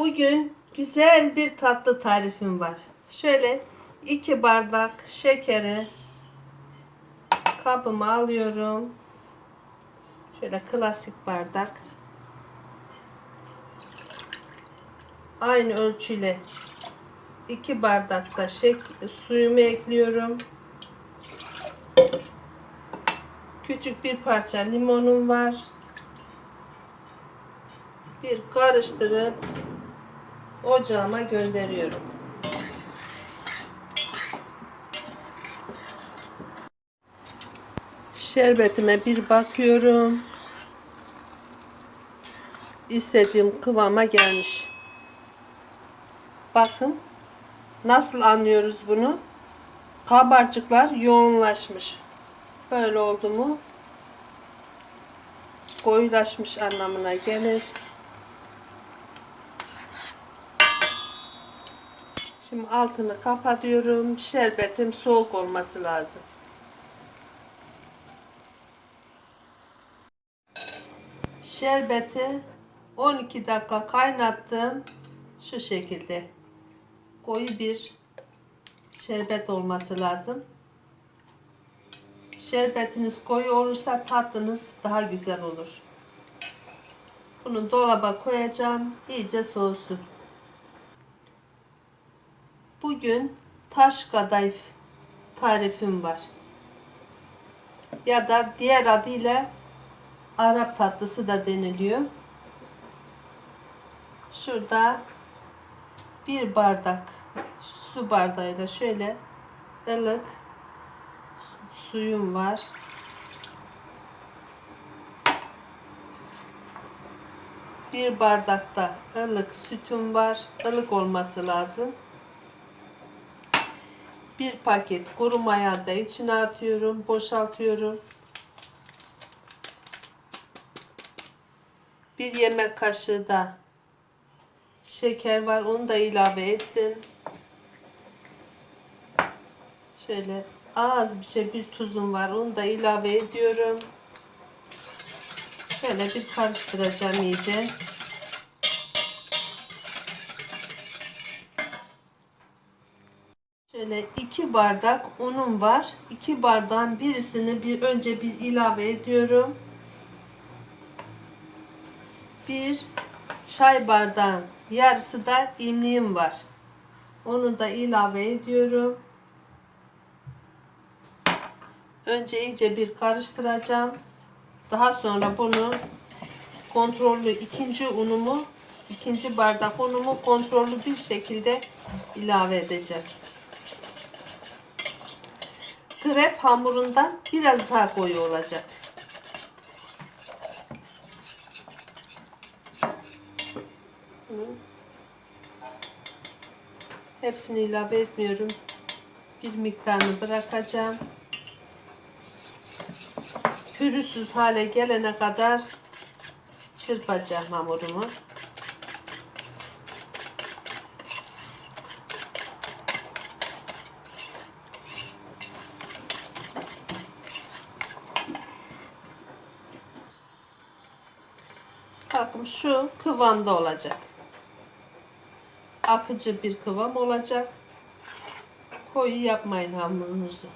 Bugün güzel bir tatlı tarifim var. Şöyle iki bardak şekeri kabıma alıyorum. Şöyle klasik bardak. Aynı ölçüyle iki bardak da şek suyumu ekliyorum. Küçük bir parça limonum var. Bir karıştırıp ocağıma gönderiyorum. Şerbetime bir bakıyorum. İstediğim kıvama gelmiş. Bakın nasıl anlıyoruz bunu? Kabarcıklar yoğunlaşmış. Böyle oldu mu koyulaşmış anlamına gelir. Şimdi altını kapatıyorum. Şerbetim soğuk olması lazım. Şerbeti 12 dakika kaynattım. Şu şekilde. Koyu bir şerbet olması lazım. Şerbetiniz koyu olursa tatlınız daha güzel olur. Bunu dolaba koyacağım. iyice soğusun. Bugün taş kadayıf tarifim var. Ya da diğer adıyla Arap tatlısı da deniliyor. Şurada bir bardak su bardağıyla şöyle ılık suyum var. Bir bardakta ılık sütüm var. Ilık olması lazım. Bir paket kuru maya da içine atıyorum. Boşaltıyorum. Bir yemek kaşığı da şeker var. Onu da ilave ettim. Şöyle az bir şey bir tuzum var. Onu da ilave ediyorum. Şöyle bir karıştıracağım iyice. Şöyle iki bardak unum var. İki bardağın birisini bir önce bir ilave ediyorum. Bir çay bardağın yarısı da imliğim var. Onu da ilave ediyorum. Önce iyice bir karıştıracağım. Daha sonra bunu kontrollü ikinci unumu, ikinci bardak unumu kontrollü bir şekilde ilave edeceğim. Krep hamurundan biraz daha koyu olacak. Hepsini ilave etmiyorum. Bir miktarını bırakacağım pürüzsüz hale gelene kadar çırpacağım hamurumu. Bakın şu kıvamda olacak. Akıcı bir kıvam olacak. Koyu yapmayın hamurunuzu.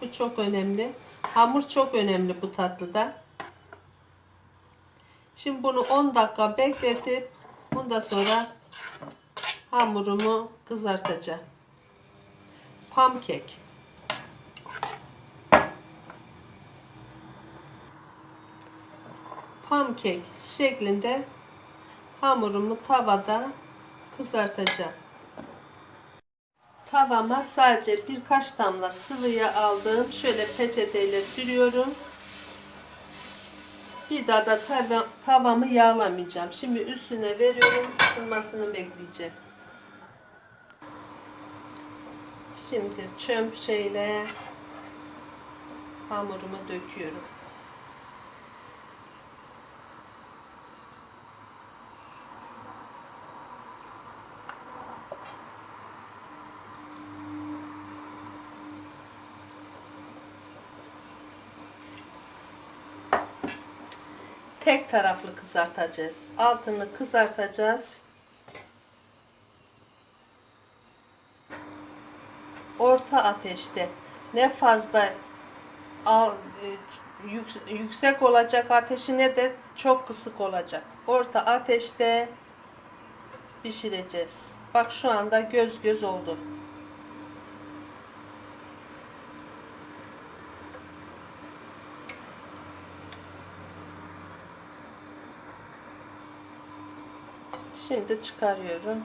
Bu çok önemli. Hamur çok önemli bu tatlıda. Şimdi bunu 10 dakika bekletip bundan sonra hamurumu kızartacağım. Pankek. Pankek şeklinde hamurumu tavada kızartacağım. Tavama sadece birkaç damla sıvı yağ aldım. Şöyle peçeteyle sürüyorum. Bir daha da tava, tavamı yağlamayacağım. Şimdi üstüne veriyorum. ısınmasını bekleyeceğim. Şimdi çöp şeyle hamurumu döküyorum. tek taraflı kızartacağız. Altını kızartacağız. Orta ateşte ne fazla al, yüksek olacak ateşi ne de çok kısık olacak. Orta ateşte pişireceğiz. Bak şu anda göz göz oldu. Şimdi çıkarıyorum.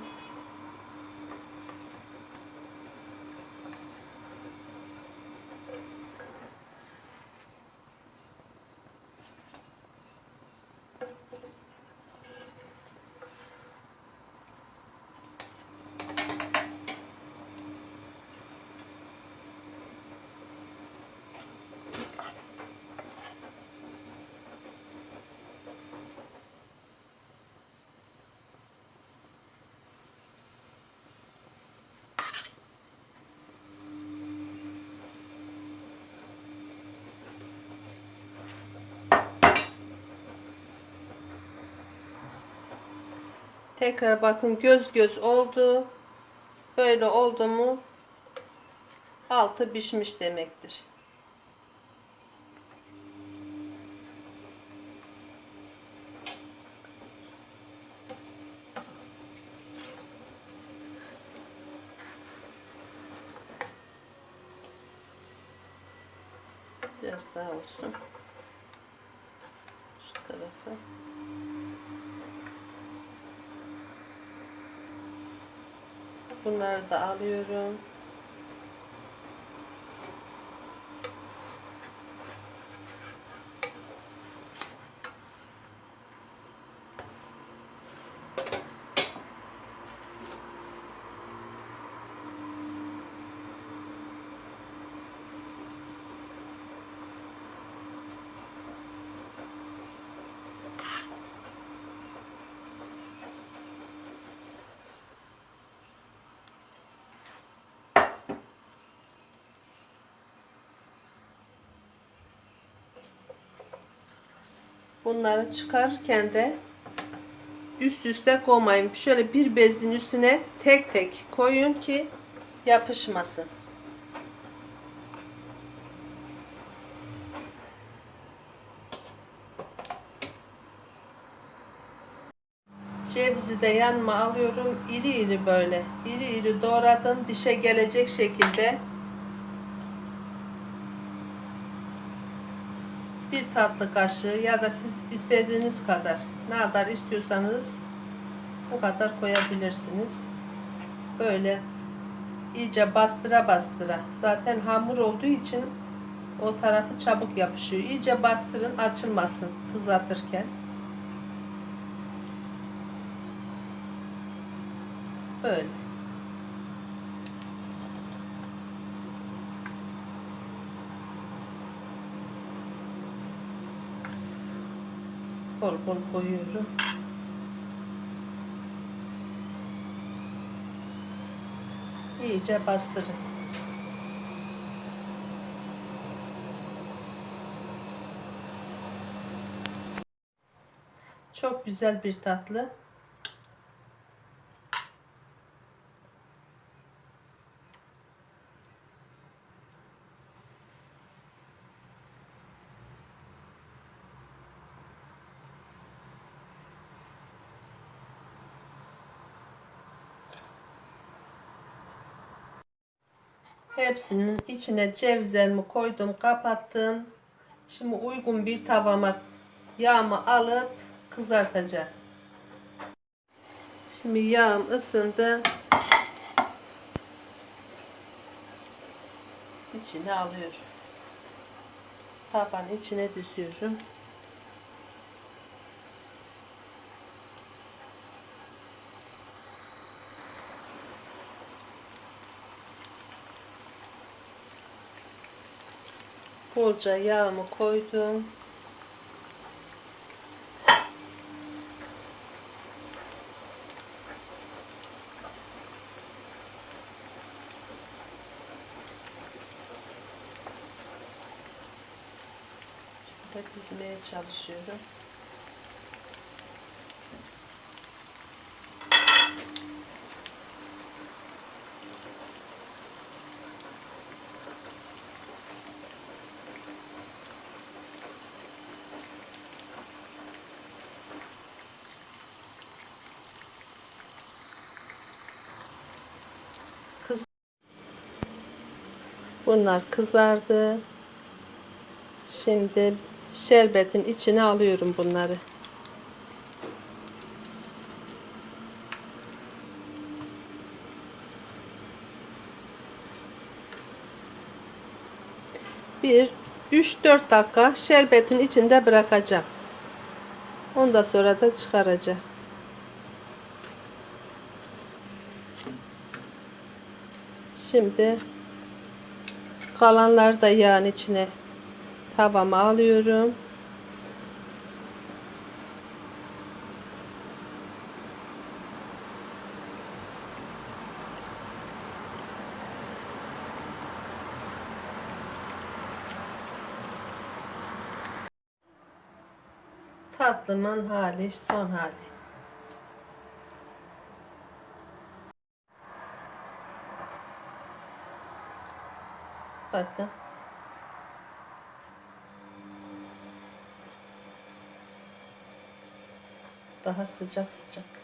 Tekrar bakın göz göz oldu. Böyle oldu mu altı pişmiş demektir. Biraz daha olsun. Şu tarafa. Bunları da alıyorum. Bunları çıkarırken de üst üste koymayın. Şöyle bir bezin üstüne tek tek koyun ki yapışmasın. Cevizi de yanıma alıyorum. İri iri böyle. İri iri doğradım. Dişe gelecek şekilde bir tatlı kaşığı ya da siz istediğiniz kadar ne kadar istiyorsanız o kadar koyabilirsiniz. Böyle iyice bastıra bastıra. Zaten hamur olduğu için o tarafı çabuk yapışıyor. İyice bastırın açılmasın kızartırken. Böyle. Bol bol koyuyorum. İyice bastırın. Çok güzel bir tatlı. Hepsinin içine cevizlerimi koydum, kapattım. Şimdi uygun bir tavama yağımı alıp kızartacağım. Şimdi yağım ısındı. İçine alıyorum. Tabanın içine düzüyorum. Bolca yağımı koydum. Şöyle dizmeye çalışıyorum. Bunlar kızardı. Şimdi şerbetin içine alıyorum bunları. Bir 3-4 dakika şerbetin içinde bırakacağım. Ondan sonra da çıkaracağım. Şimdi kalanları da yağın içine tavama alıyorum. Tatlımın hali, son hali. Bakın. Daha sıcak sıcak.